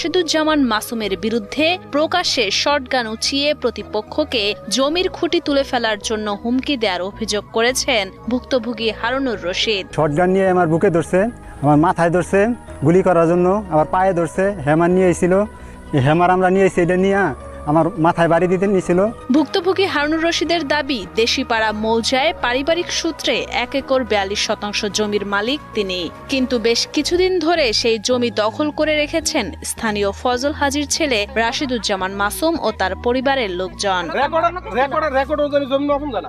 রাশেদুজ্জামান মাসুমের বিরুদ্ধে প্রকাশ্যে শটগান উঁচিয়ে প্রতিপক্ষকে জমির খুঁটি তুলে ফেলার জন্য হুমকি দেওয়ার অভিযোগ করেছেন ভুক্তভোগী হারুনুর রশিদ। শটগান নিয়ে আমার বুকে ধরছে, আমার মাথায় ধরছে, গুলি করার জন্য আবার পায়ে ধরছে হেমার নিয়ে এসেছিল হেমার আমরা নিয়ে এসেছি এটা নিয়ে আমার মাথায় বাড়ি দিতে নিয়েছিল ভুক্তভোগী হারুনুর রশিদের দাবি দেশিপাড়া মৌজায় পারিবারিক সূত্রে এক একর বিয়াল্লিশ শতাংশ জমির মালিক তিনি। কিন্তু বেশ কিছুদিন ধরে সেই জমি দখল করে রেখেছেন স্থানীয় ফজল হাজির ছেলে রাশিদুজ্জামান মাসুম ও তার পরিবারের লোকজন।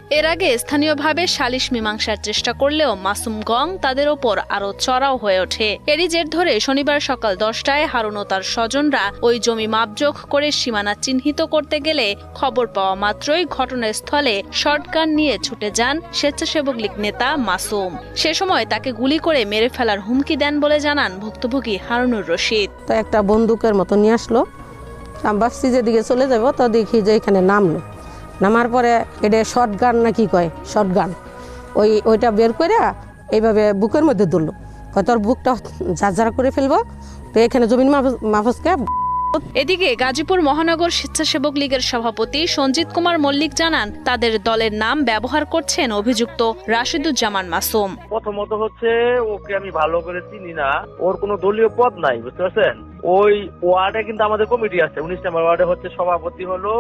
এর আগে স্থানীয়ভাবে সালিশ মীমাংসার চেষ্টা করলেও মাসুম গং তাদের ওপর আরও চড়াও হয়ে ওঠে। এরই জের ধরে শনিবার সকাল দশটায় হারুন ও তার স্বজনরা ওই জমি মাপজোখ করে সীমানা চিহ্নিত করতে গেলে খবর পাওয়া মাত্রই ঘটনাস্থলে শর্টগান নিয়ে ছুটে যান স্বেচ্ছাসেবক লীগ নেতা মাসুম। সে সময় তাকে গুলি করে মেরে ফেলার হুমকি দেন বলে জানান ভুক্তভোগী হারুনুর রশিদ। তো একটা বন্দুকের মতো নিয়ে আসলো। ভাবছি যেদিকে চলে যাব তো দেখি যে এখানে নামলো। নামার পরে এটা শর্ট গান না কি কয়? শর্ট গান ওই ওইটা বের করে এইভাবে বুকের মধ্যে ধরলো। হয়তো বুকটা ঝাঁঝারা করে ফেলব। তো এখানে জমিন মাফসকে এদিকে গাজীপুর মহানগর স্বেচ্ছাসেবক লীগের সভাপতি সঞ্জিত কুমার মল্লিক জানান, তাদের দলের নাম ব্যবহার করছেন অভিযুক্ত রাশিদুজ্জামান মাসুম। প্রথমত হচ্ছে, ওকে আমি ভালো করে চিনি না। ওর কোনো দলীয় পদ নাই, বুঝতে পারছেন? ওই ওয়ার্ডে কিন্তু আমাদের কমিটি আছে, উনিশ নম্বর ওয়ার্ডে হচ্ছে সভাপতি হলো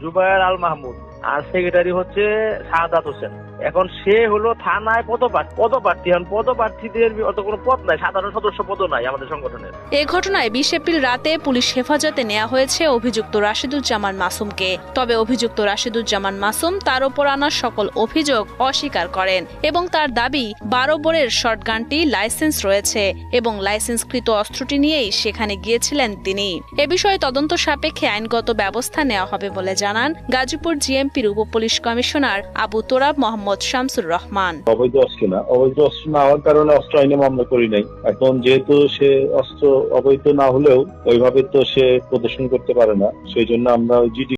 জুবায়ের আল মাহমুদ, আর সেক্রেটারি হচ্ছে সাদাত হোসেন। এখন সে হলো থানায় পদপ্রার্থী পদপ্রার্থী এখন পদপ্রার্থীদের অত কোনো পদ নাই, সাধারণ সদস্য পদও নাই আমাদের সংগঠনের। এ ঘটনায় বিশ এপ্রিল রাতে পুলিশ হেফাজতে নেওয়া হয়েছে অভিযুক্ত রাশিদুজ্জামান মাসুমকে। তবে অভিযুক্ত রাশিদুজ্জামান মাসুম তার ওপর আনা সকল অভিযোগ অস্বীকার করেন এবং তার দাবি, বারো বোরের শটগানটি লাইসেন্স রয়েছে এবং লাইসেন্সকৃত অস্ত্রটি নিয়েই সেখানে গিয়েছিলেন তিনি। এ বিষয়ে তদন্ত সাপেক্ষে আইনগত ব্যবস্থা নেওয়া হবে বলে জানান গাজীপুর জিএমপির উপ পুলিশ কমিশনার আবু তোরাব মোহাম্মদ শামসুর রহমান। অবৈধ অস্ত্র না। অবৈধ অস্ত্র না হওয়ার কারণে অস্ত্র আইনে মামলা করি নাই। এখন যেহেতু সে অস্ত্র অবৈধ না হলেও ওইভাবে তো সে প্রদর্শন করতে পারে না। সেই জন্য আমরা ওই জিডি